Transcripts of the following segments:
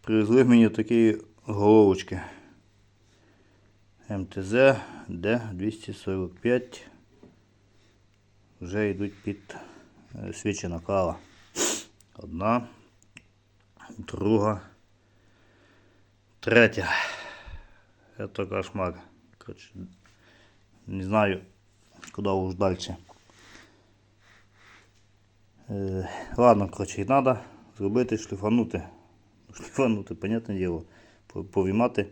Привезли мені такі головочки. МТЗ Д245. Вже йдуть під е, свічена кава. Одна, друга, третя. Это кошмар. Короче, не знаю, куда уж дальше. Ладно, короче, їх треба зробити, шліфанути. Шліфанути, понятне діло. Повіймати.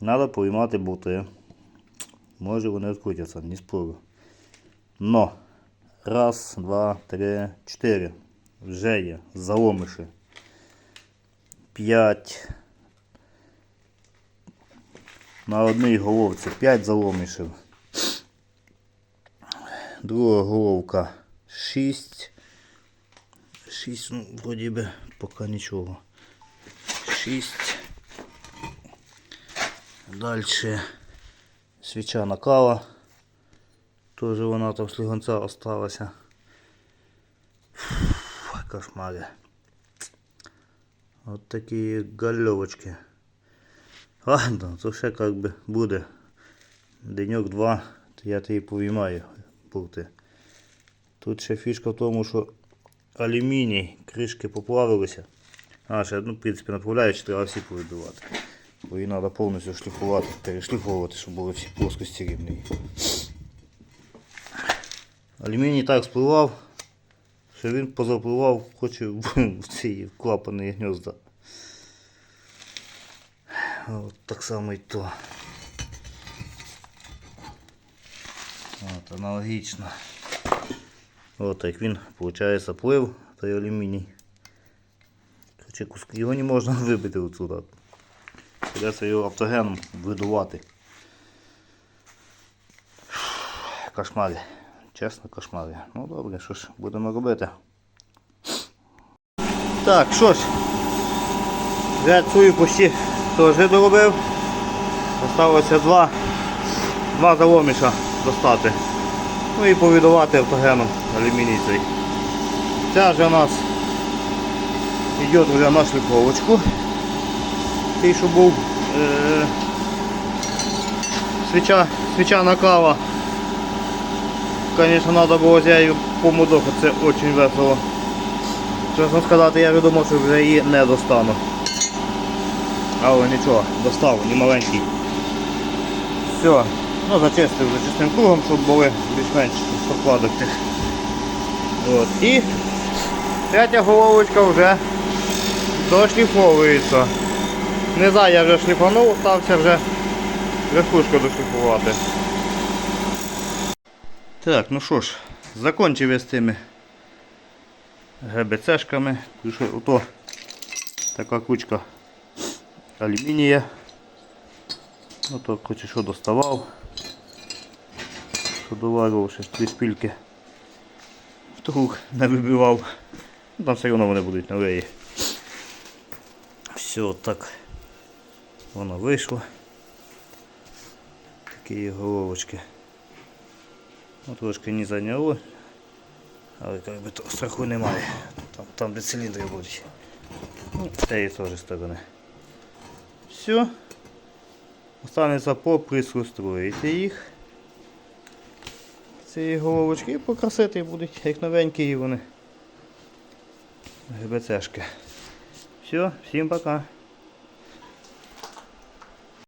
Треба повіймати болти. Може вони відкрутяться, не спорю. Но. Раз, два, три, чотири. Вже є. Заломиші. П'ять. На одній головці 5 заломішів. Друга головка 6. 6, ну, вроді би, поки нічого. 6. Далі свічана кава. Теж вона там слігонця осталася. Кошмари. От такі гальовочки. Ладно, то ще як би буде. Деньок два, то я тобі повіймаю пурти. Тут ще фішка в тому, що алюміній, кришки поплавилися. А, ще, ну, в принципі, направляючи, треба всі повибивати. Бо її треба повністю шліфувати, перешліфовувати, щоб були всі плоскості рівні. Алюміній так спливав, що він позапливав, хоче в ці клапані гнізда. От так само і то. От, аналогічно. От як він, виходить, плив, той алюміній. Його не можна вибити отсюда. Придеться його автогеном видувати. Кошмари. Чесно, кошмари. Ну добре, що ж, будемо робити. Так, що ж, вже цю почти теж доробив. Осталося два, два заломіша достати. Ну і повідувати автогеном алюміній цей. Ця вже у нас йде вже на шліфовочку. Той, що був е, свіча, свічана кава. Звісно, треба було взяти помудок, це дуже весело. Чесно сказати, я думав, що вже її не достану. Але нічого, достав, не маленький. Все, ну зачистив зачистим кругом, щоб були більш-менш складок тих. От. І третя головочка вже дошліфовується. Не знаю, я вже шліфанув, стався вже верхушку дошліфувати. Так, ну що ж, закончив я з тими ГБЦшками. Ото така кучка алюмінія. Ото, короче, що доставав. Що доварював, ще дві шпильки. Вдруг не вибивав. Ну, Там все одно вони будуть нові. Все, так воно вийшло. Такі головочки. Ну, трошки не зайняло, але як би то страху немає. Там, там де циліндри будуть. Ну, з тієї теж сторони. Все. Останеться поприсустроїти їх. Ці головочки і покрасити будуть, як новенькі вони. ГБЦшки. Все, всім пока.